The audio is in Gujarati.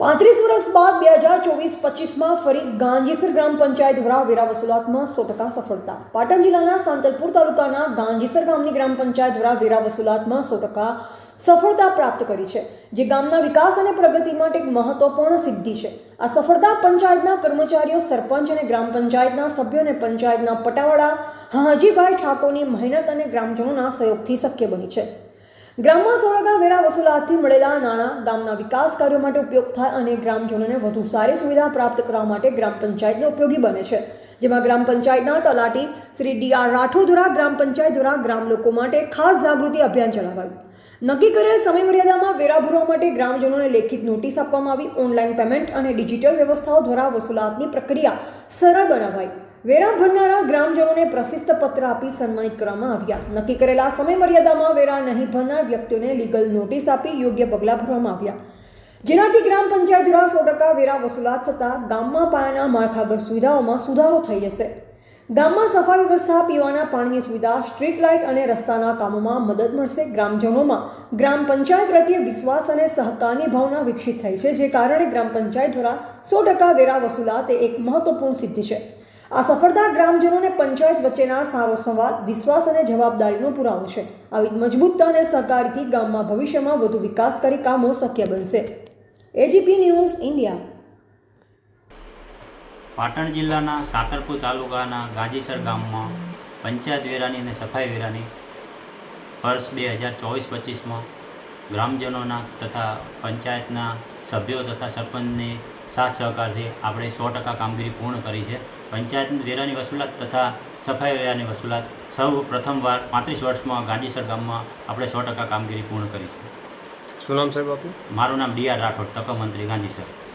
પાંત્રીસ વર્ષ બાદ બે હજાર ચોવીસ પચીસમાં ફરી ગાંજીસર ગ્રામ પંચાયત દ્વારા વેરા વસૂલાતમાં સો ટકા સફળતા. પાટણ જિલ્લાના સાંતલપુર તાલુકાના ગાંજીસર ગામની ગ્રામ પંચાયત દ્વારા વેરા વસૂલાતમાં સો ટકા સફળતા પ્રાપ્ત કરી છે, જે ગામના વિકાસ અને પ્રગતિ માટે એક મહત્વપૂર્ણ સિદ્ધિ છે. આ સફળતા પંચાયતના કર્મચારીઓ, સરપંચ અને ગ્રામ પંચાયતના સભ્યો અને પંચાયતના પટાવાળા હાજીભાઈ ઠાકોરની મહેનત અને ગ્રામજનોના સહયોગથી શક્ય બની છે. ગ્રામમાં સોળગા વેરા વસૂલાતથી મળેલા નાણાં ગામના વિકાસ કાર્યો માટે ઉપયોગ થાય અને ગ્રામજનોને વધુ સારી સુવિધા પ્રાપ્ત કરવા માટે ગ્રામ પંચાયતને ઉપયોગી બને છે. જેમાં ગ્રામ પંચાયતના તલાટી શ્રી ડી આર રાઠોડ દ્વારા ગ્રામ પંચાયત દ્વારા ગ્રામ લોકો માટે ખાસ જાગૃતિ અભિયાન ચલાવાયું. નક્કી કરેલ સમયમર્યાદામાં વેરા ભરવા માટે ગ્રામજનોને લેખિત નોટિસ આપવામાં આવી, ઓનલાઈન પેમેન્ટ અને ડિજિટલ વ્યવસ્થાઓ દ્વારા વસૂલાતની પ્રક્રિયા સરળ બનાવાઈ. વેરા ભરનારા ગ્રામજનોને પ્રશિસ્ત પત્ર આપી સન્માનિત કરવામાં આવ્યા. નક્કી કરેલા સમય મર્યાદામાં વેરા નહીં ભરનાર વ્યક્તિઓને લીગલ નોટિસ આપી યોગ્ય પગલાં ભરવામાં આવ્યા. જેનાથી ગ્રામ પંચાયત દ્વારા સો ટકા વેરા વસૂલાત થતાં ગામમાં પાયાના માળખાગત સુવિધાઓમાં સુધારો થઈ જશે. ગામમાં સફાઈ વ્યવસ્થા, પીવાના પાણીની સુવિધા, સ્ટ્રીટ લાઇટ અને રસ્તાના કામોમાં મદદ મળશે. ગ્રામજનોમાં ગ્રામ પંચાયત પ્રત્યે વિશ્વાસ અને સહકારની ભાવના વિકસિત થઈ છે, જે કારણે ગ્રામ પંચાયત દ્વારા સો ટકા વેરા વસૂલાત એ એક મહત્વપૂર્ણ સિદ્ધિ છે. આ સફળતા ગ્રામજનોને પંચાયત વચ્ચેના સારો સંવાદ, વિશ્વાસ અને જવાબદારીનો પુરાવો છે. આવી મજબૂતતા અને સહકારથી ગામમાં ભવિષ્યમાં વધુ વિકાસ કરી કામો શક્ય બનશે. એજીપી ન્યૂઝ ઇન્ડિયા પાટણ જિલ્લાના સાતરપુર તાલુકાના ગાજીસર ગામમાં પંચાયત વેરાની અને સફાઈ વેરાની વર્ષ બે હજાર ચોવીસ પચીસમાં ગ્રામજનોના તથા પંચાયતના સભ્યો તથા સરપંચની સાથ સહકારથી આપણે સો ટકા કામગીરી પૂર્ણ કરી છે. પંચાયતની વેરાની વસૂલાત તથા સફાઈ વેરાની વસૂલાત સૌ પ્રથમવાર પાંત્રીસ વર્ષમાં ગાંધીસર ગામમાં આપણે સો ટકા કામગીરી પૂર્ણ કરી છે. શું નામ સાહેબ આપનું? મારું નામ ડી આર રાઠોડ તકો મંત્રી ગાંધીસર.